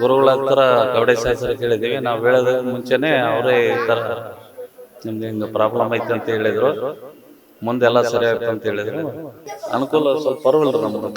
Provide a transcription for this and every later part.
ಗುರುಗಳ ಹತ್ರ ಗೌಡೆ ಶಾಸ್ತ್ರ ಕೇಳಿದ್ದೀವಿ. ನಾವು ಹೇಳೋದ ಮುಂಚೆನೆ ಅವರೇ ಈ ಥರ ನಿಮ್ಗೆ ಹಿಂಗೆ ಪ್ರಾಬ್ಲಮ್ ಐತೆ ಅಂತ ಹೇಳಿದ್ರು. ಮುಂದೆಲ್ಲ ಸರಿ ಆಯ್ತು ಅಂತ ಹೇಳಿದ್ರು. ಅನುಕೂಲ ಸ್ವಲ್ಪ ಪರವಾಗಿಲ್ಲ ನಮ್ಗೆ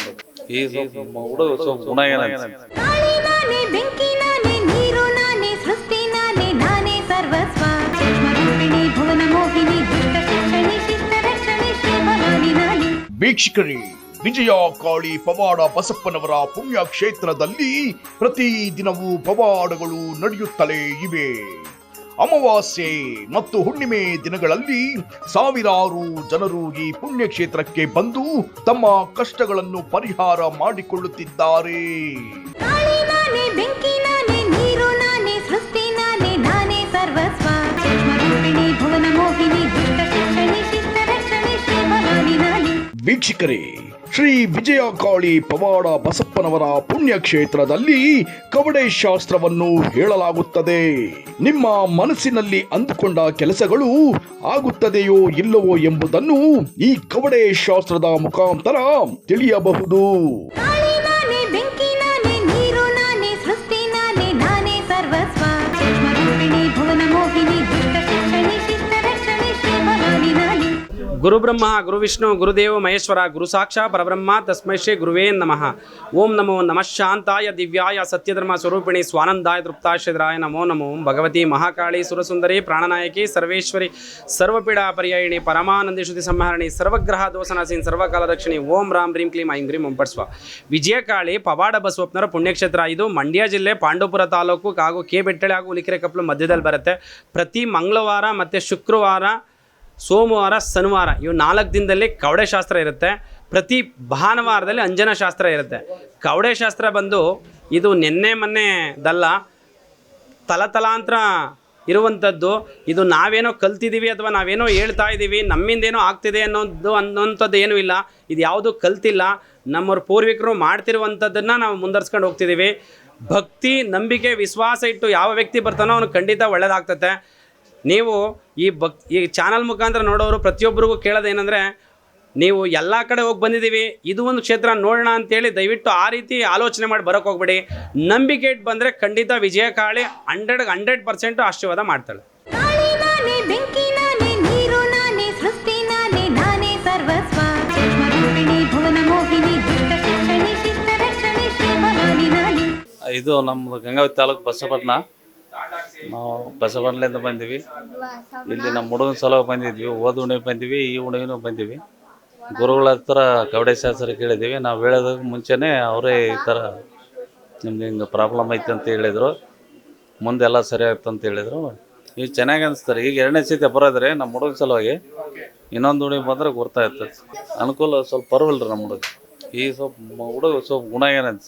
ಈ ಸ್ವಲ್ಪ ಹುಡುಗ ಸ್ವಲ್ಪ ಗುಣ ಏನಂತ. ನಾನೇ ನಾನೇ ಬೆಂಕಿ ನಾನೇ ನೀರು ನಾನೇ ಸೃಷ್ಟಿ ನಾನೇ ನಾನೇ ಸರ್ವಸ್ವ. ಸೂಕ್ಷ್ಮರೂಪಿಣಿ ಭುವನ ಮೋಹಿನಿ ದುಷ್ಟ ಶಿಕ್ಷಣಿ ಶಿಷ್ಟ ರಕ್ಷಣಿ ಶ್ರೀ ಭವಾನಿ ನಾನೇ ವೀಕ್ಷಕರೇ ವಿಜಯ ಕಾಳಿ ಪವಾಡ ಬಸಪ್ಪನವರ ಪುಣ್ಯ ಕ್ಷೇತ್ರದಲ್ಲಿ ಪ್ರತಿ ದಿನವೂ ಪವಾಡಗಳು ನಡೆಯುತ್ತಲೇ ಇವೆ. ಅಮಾವಾಸ್ಯೆ ಮತ್ತು ಹುಣ್ಣಿಮೆ ದಿನಗಳಲ್ಲಿ ಸಾವಿರಾರು ಜನರು ಈ ಪುಣ್ಯಕ್ಷೇತ್ರಕ್ಕೆ ಬಂದು ತಮ್ಮ ಕಷ್ಟಗಳನ್ನು ಪರಿಹಾರ ಮಾಡಿಕೊಳ್ಳುತ್ತಿದ್ದಾರೆ. ವೀಕ್ಷಕರೇ ಶ್ರೀ ವಿಜಯ ಕಾಳಿ ಪವಾಡ ಬಸಪ್ಪನವರ ಪುಣ್ಯಕ್ಷೇತ್ರದಲ್ಲಿ ಕವಡೆ ಶಾಸ್ತ್ರವನ್ನು ಹೇಳಲಾಗುತ್ತದೆ. ನಿಮ್ಮ ಮನಸ್ಸಿನಲ್ಲಿ ಅಂದುಕೊಂಡ ಕೆಲಸಗಳು ಆಗುತ್ತದೆಯೋ ಇಲ್ಲವೋ ಎಂಬುದನ್ನು ಈ ಕವಡೆ ಶಾಸ್ತ್ರದ ಮುಖಾಂತರ ತಿಳಿಯಬಹುದು. ಸೃಷ್ಟಿ ನಾನೇ ಸರ್ವಸ್ವ. ಗುರುಬ್ರಹ್ಮ, ಗುರುವಿಷ್ಣು, ಗುರುದೇವ, ಮಹೇಶ್ವರ, ಗುರು ಸಾಕ್ಷಾ, ಪರಬ್ರಹ್ಮ, ತಸ್ಮೈ ಶ್ರೀ ಗುರುವೇ ನಮಃ. ಓಂ ನಮೋ ನಮಃ ಶಾಂತಾಯ ದಿವ್ಯಾಯ ಸತ್ಯಧರ್ಮ ಸ್ವರೂಪಿಣಿ ಸ್ವಾನಂದಾಯ ತೃಪ್ತಾಶ್ರಿದ್ರಾಯ ನಮೋ ನಮೋ ಭಗವತಿ ಮಹಾಕಾಳಿ ಸುರಸುಂದರಿ ಪ್ರಾಣನಾಯಕಿ ಸರ್ವೇಶ್ವರಿ ಸರ್ವಪೀಡಾ ಪರ್ಯಾಯಿಣಿ ಪರಮಾನಂದಿ ಶ್ರುತಿ ಸಂಹರಣಿ ಸರ್ವಗ್ರಹ ದೋಸನಾಸೀನ್ ಸರ್ವಕಾಲ ರಕ್ಷಣಿ ಓಂ ರಾಮ್ ರೀಂ ಕ್ಲೀಂ ಐಂ ಗ್ರೀಂ ಓಂ ಪಡ್ಸ್ವ ವಿಜಯಕಾಳಿ ಪವಾಡ ಬಸವಪ್ಪನರ ಪುಣ್ಯಕ್ಷೇತ್ರ ಇದು ಮಂಡ್ಯ ಜಿಲ್ಲೆ ಪಾಂಡವಪುರ ತಾಲೂಕು ಹಾಗೂ ಕೆ ಬೆಟ್ಟಳೆ ಹಾಗೂ ಉಲಿಕೆರೆ ಕಪ್ಪಲು ಮಧ್ಯದಲ್ಲಿ ಬರುತ್ತೆ. ಪ್ರತಿ ಮಂಗಳವಾರ ಮತ್ತು ಶುಕ್ರವಾರ ಸೋಮವಾರ, ಶನಿವಾರ, ಇವು ನಾಲ್ಕು ದಿನದಲ್ಲಿ ಕವಡೆ ಶಾಸ್ತ್ರ ಇರುತ್ತೆ. ಪ್ರತಿ ಭಾನುವಾರದಲ್ಲಿ ಅಂಜನ ಶಾಸ್ತ್ರ ಇರುತ್ತೆ. ಕವಡೆ ಶಾಸ್ತ್ರ ಬಂದು ಇದು ನಿನ್ನೆ ಮೊನ್ನೆದಲ್ಲ ತಲತಲಾಂತರ ಇರುವಂಥದ್ದು, ಇದು ನಾವೇನೋ ಕಲ್ತಿದ್ದೀವಿ ಅಥವಾ ನಾವೇನೋ ಹೇಳ್ತಾ ಇದ್ದೀವಿ, ನಮ್ಮಿಂದೇನೋ ಆಗ್ತಿದೆ ಅನ್ನೋದು, ಅನ್ನೋಂಥದ್ದು ಏನೂ ಇಲ್ಲ. ಇದು ಯಾವುದು ಕಲ್ತಿಲ್ಲ. ನಮ್ಮವ್ರ ಪೂರ್ವಿಕರು ಮಾಡ್ತಿರುವಂಥದ್ದನ್ನು ನಾವು ಮುಂದರ್ಸ್ಕೊಂಡು ಹೋಗ್ತಿದ್ದೀವಿ. ಭಕ್ತಿ, ನಂಬಿಕೆ, ವಿಶ್ವಾಸ ಇಟ್ಟು ಯಾವ ವ್ಯಕ್ತಿ ಬರ್ತಾನೋ ಅವನು ಖಂಡಿತ ಒಳ್ಳೇದಾಗ್ತತೆ. ನೀವು ಈ ಬಕ್ ಈ ಚಾನಲ್ ಮುಖಾಂತರ ನೋಡೋರು ಪ್ರತಿಯೊಬ್ಬರಿಗೂ ಕೇಳೋದೇನೆಂದರೆ ನೀವು ಎಲ್ಲ ಕಡೆ ಹೋಗಿ ಬಂದಿದ್ದೀವಿ ಇದು ಒಂದು ಕ್ಷೇತ್ರ ನೋಡೋಣ ಅಂತೇಳಿ ದಯವಿಟ್ಟು ಆ ರೀತಿ ಆಲೋಚನೆ ಮಾಡಿ ಬರೋಕ್ಕೆ ಹೋಗ್ಬೇಡಿ. ನಂಬಿಕೆ ಇಟ್ಟು ಬಂದರೆ ಖಂಡಿತ ವಿಜಯ ಕಾಳಿ ಹಂಡ್ರೆಡ್ ಹಂಡ್ರೆಡ್ ಪರ್ಸೆಂಟು ಆಶೀರ್ವಾದ ಮಾಡ್ತಾಳೆ. ಇದು ನಮ್ಮ ಗಂಗಾವತಿ ತಾಲೂಕು ಬಸವಪಟ್ಟಣ. ನಾವು ಬಸವಣ್ಣಲಿಂದ ಬಂದೀವಿ. ಇಲ್ಲಿ ನಮ್ಮ ಹುಡುಗನ ಸಲ ಬಂದಿದ್ವಿ, ಓದ್ ಉಣಿಗೆ ಬಂದೀವಿ, ಈ ಉಣಿಗೂ ಬಂದೀವಿ. ಗುರುಗಳ ಹತ್ರ ಕವಡೆ ಶಾಸ್ತ್ರ ಕೇಳಿದ್ದೀವಿ. ನಾವು ಹೇಳೋದಕ್ಕೆ ಮುಂಚೆನೇ ಅವರೇ ಈ ಥರ ನಿಮ್ಗೆ ಹಿಂಗೆ ಪ್ರಾಬ್ಲಮ್ ಐತೆ ಅಂತ ಹೇಳಿದರು. ಮುಂದೆಲ್ಲ ಸರಿ ಆಗುತ್ತೆ ಅಂತ ಹೇಳಿದರು. ಈಗ ಚೆನ್ನಾಗಿ ಅನಿಸ್ತಾರೆ. ಈಗ ಎರಡನೇ ಸೀತೆ ಬರೋದ್ರೆ ನಮ್ಮ ಹುಡುಗನ ಸಲುವಾಗಿ ಇನ್ನೊಂದು ಹುಡುಗಿ ಬಂದ್ರೆ ಗೊತ್ತಾಗ್ತದೆ ಅನುಕೂಲ ಸ್ವಲ್ಪ ಪರವಾಗಿಲ್ಲ ನಮ್ಮ ಹುಡುಗ. ಈ ಸ್ವಲ್ಪ ಹುಡುಗ ಸ್ವಲ್ಪ ಗುಣ ಏನಂತ.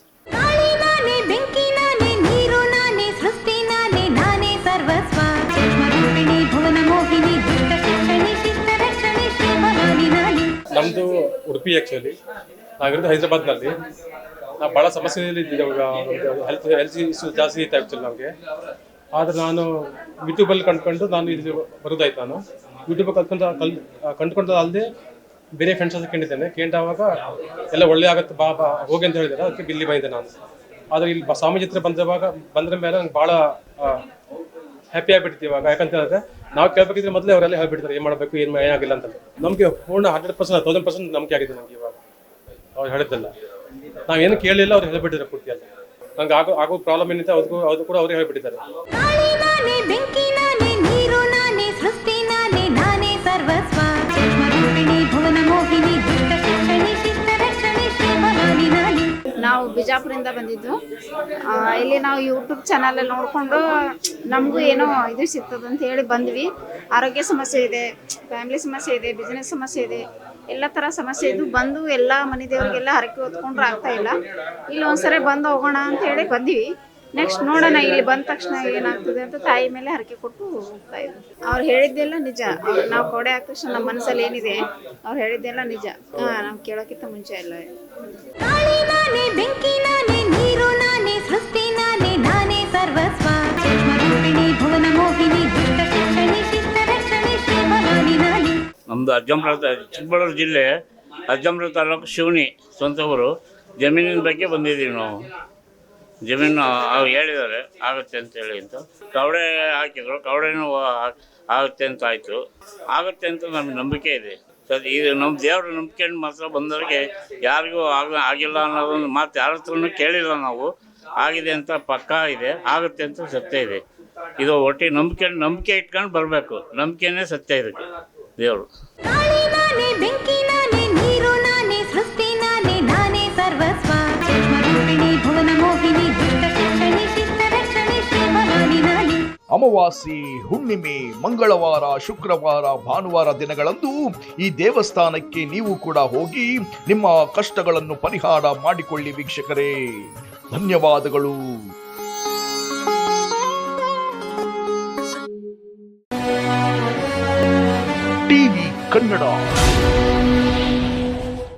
ಉಡುಪಿ ಆ್ಯಕ್ಚುಲಿ ನಾವಿರೋದು ಹೈದ್ರಾಬಾದ್ನಲ್ಲಿ. ನಾವು ಭಾಳ ಸಮಸ್ಯೆಯಲ್ಲಿ ಇವಾಗ. ಹೆಲ್ತ್ ಹೆಲ್ತ್ ಇಶ್ಯೂ ಜಾಸ್ತಿ ಇತ್ತು ಆ್ಯಕ್ಚುಲಿ ನಮಗೆ. ಆದರೆ ನಾನು ಯೂಟ್ಯೂಬಲ್ಲಿ ಕಂಡ್ಕೊಂಡು ನಾನು ಇಲ್ಲಿ ಬರೋದಾಯ್ತು ನಾನು. ಯೂಟ್ಯೂಬಲ್ಲಿ ಕಲ್ತ್ಕೊಂಡು, ಕಲ್, ಕಂಡ್ಕೊಂಡು ಅಲ್ಲದೆ ಬೇರೆ ಫ್ರೆಂಡ್ಸ್ ಹತ್ರ ಕೇಳಿದ್ದೇನೆ. ಕೇಳಿದವಾಗ ಎಲ್ಲ ಒಳ್ಳೆ ಆಗುತ್ತೆ ಬಾ ಬಾ, ಹೋಗಿ ಅಂತ ಹೇಳಿದ್ದಾರೆ. ಅದಕ್ಕೆ ಇಲ್ಲಿ ಬಂದಿದ್ದೆ ನಾನು. ಆದರೆ ಇಲ್ಲಿ ಬ- ಚಿತ್ರ ಬಂದಿರುವಾಗ ಬಂದ್ರ ಮೇಲೆ ನಂಗೆ ಭಾಳ ಹ್ಯಾಪಿ ಆಗಿಬಿಡ್ತೀವಿ ಇವಾಗ. ಯಾಕಂತ ಹೇಳಿದ್ರೆ ನಾವು ಕೇಳಬೇಕಿದ್ರೆ ಮೊದಲೇ ಅವರೆಲ್ಲ ಹೇಳ್ಬಿಡ್ತಾರೆ ಏನು ಮಾಡಬೇಕು, ಏನು ಏನಾಗಿಲ್ಲ ಅಂತ ನಮಗೆ ಪೂರ್ಣ ಹಂಡ್ರೆಡ್ ಪರ್ಸೆಂಟ್ ತೌಸಂಡ್ ಪರ್ಸೆಂಟ್ ನಂಬಿಕೆ ಆಗಿದೆ ನಮಗೆ ಇವಾಗ. ಅವ್ರು ಹೇಳಿದ್ದಲ್ಲ. ನಾವೇನು ಕೇಳಿಲ್ಲ, ಅವ್ರು ಹೇಳ್ಬಿಟ್ಟಿದ್ದಾರೆ ಅಲ್ಲಿ ನಂಗೆ ಆಗೋ ಆಗೋ ಪ್ರಾಬ್ಲಮ್ ಏನಿದೆ ಅದಕ್ಕೂ ಅದು ಕೂಡ ಅವ್ರಿಗೆ ಹೇಳ್ಬಿಟ್ಟಿದ್ದಾರೆ. ಬಿಜಾಪುರಿಂದ ಬಂದಿದ್ದು. ಇಲ್ಲಿ ನಾವು ಯೂಟ್ಯೂಬ್ ಚಾನಲಲ್ಲಿ ನೋಡಿಕೊಂಡು ನಮಗೂ ಏನೋ ಇದು ಸಿಗ್ತದೆ ಅಂತ ಹೇಳಿ ಬಂದ್ವಿ. ಆರೋಗ್ಯ ಸಮಸ್ಯೆ ಇದೆ ಫ್ಯಾಮಿಲಿ ಸಮಸ್ಯೆ ಇದೆ ಬಿಸ್ನೆಸ್ ಸಮಸ್ಯೆ ಇದೆ, ಎಲ್ಲ ಥರ ಸಮಸ್ಯೆ ಇದ್ದು ಬಂದು ಎಲ್ಲ ಮನೆ ದೇವರಿಗೆಲ್ಲ ಹರಕೆ ಹೊತ್ಕೊಂಡ್ರೆ ಆಗ್ತಾ ಇಲ್ಲ. ಇಲ್ಲಿ, ಒಂದ್ಸರಿ ಬಂದು ಹೋಗೋಣ ಅಂತ ಹೇಳಿ ಬಂದಿವಿ. ನೆಕ್ಸ್ಟ್ ನೋಡೋಣ ಇಲ್ಲಿ ಬಂದ ತಕ್ಷಣ ಏನಾಗ್ತದೆ ಅಂತ ತಾಯಿ ಮೇಲೆ ಹರಕೆ ಕೊಟ್ಟು ಹೋಗ್ತಾ ಇದ್ರು. ಅವ್ರು ಹೇಳಿದ್ದೆಲ್ಲ ನಿಜ. ಅವ್ರು ನಾವು ಕೊಡೆ ಆದ ತಕ್ಷಣ ನಮ್ಮ ಮನಸ್ಸಲ್ಲಿ ಏನಿದೆ ಅವ್ರು ಹೇಳಿದ್ದೆಲ್ಲ ನಿಜ. ಹಾಂ ನಾವು ಕೇಳೋಕ್ಕಿಂತ ಮುಂಚೆ ಇಲ್ಲ ನಾನೇ ನಾನೇ ಬೆಂಕಿ ನಾನೇ ನೀರು ನಾನೇ ಸೃಷ್ಟಿ ನಾನೇ ನಾನೇ ಸರ್ವಸ್ವ. ಸೂಕ್ಷ್ಮರೂಪಿಣಿ ಭುವನ ಮೋಹಿನಿ ದುಷ್ಟ ಶಿಕ್ಷಣಿ ಶಿಷ್ಟ ರಕ್ಷಣಿ ಶ್ರೀ ಭವಾನಿ ನಾನೇ ನಮ್ಮದು ಅಜ್ಜಂಪುರ ಚಿಕ್ಕಬಳ್ಳಾಪುರ ಜಿಲ್ಲೆ ಅಜ್ಜಂಪುರ ತಾಲೂಕು ಶಿವನಿ ಸ್ವಂತ ಊರು ಜಮೀನಿನ ಬಗ್ಗೆ ಬಂದಿದ್ದೀವಿ ನಾವು. ಜಮೀನು ಅವ್ರು ಹೇಳಿದ್ದಾರೆ, ಆಗುತ್ತೆ ಅಂತ ಹೇಳಿ ಅಂತ. ಕವಡೆ ಹಾಕಿದ್ರು, ಕವಡೆನೂ ಆಗುತ್ತೆ ಅಂತ ಆಯಿತು. ಆಗುತ್ತೆ ಅಂತ ನಮಗೆ ನಂಬಿಕೆ ಇದೆ. ಸರ್ ಇದು ನಮ್ಮ ದೇವ್ರ ನಂಬಿಕೆಯನ್ನು ಮಾತ್ರ ಬಂದವರಿಗೆ ಯಾರಿಗೂ ಆಗ ಆಗಿಲ್ಲ ಅನ್ನೋದೊಂದು ಮಾತು ಯಾರ ಹತ್ರನೂ ಕೇಳಿಲ್ಲ ನಾವು. ಆಗಿದೆ ಅಂತ ಪಕ್ಕಾ ಇದೆ, ಆಗುತ್ತೆ ಅಂತ ಸತ್ಯ ಇದೆ. ಇದು ಒಟ್ಟಿಗೆ ನಂಬಿಕೆ ನಂಬಿಕೆ ಇಟ್ಕೊಂಡು ಬರಬೇಕು. ನಂಬಿಕೆನೇ ಸತ್ಯ ಇದಕ್ಕೆ. ದೇವರು. ಅಮಾವಾಸ್ಯೆ, ಹುಣ್ಣಿಮೆ, ಮಂಗಳವಾರ, ಶುಕ್ರವಾರ, ಭಾನುವಾರ ದಿನಗಳಂದು ಈ ದೇವಸ್ಥಾನಕ್ಕೆ ನೀವು ಕೂಡ ಹೋಗಿ ನಿಮ್ಮ ಕಷ್ಟಗಳನ್ನು ಪರಿಹಾರ ಮಾಡಿಕೊಳ್ಳಿ ವೀಕ್ಷಕರೇ. ಧನ್ಯವಾದಗಳು. ಟಿವಿ ಕನ್ನಡ.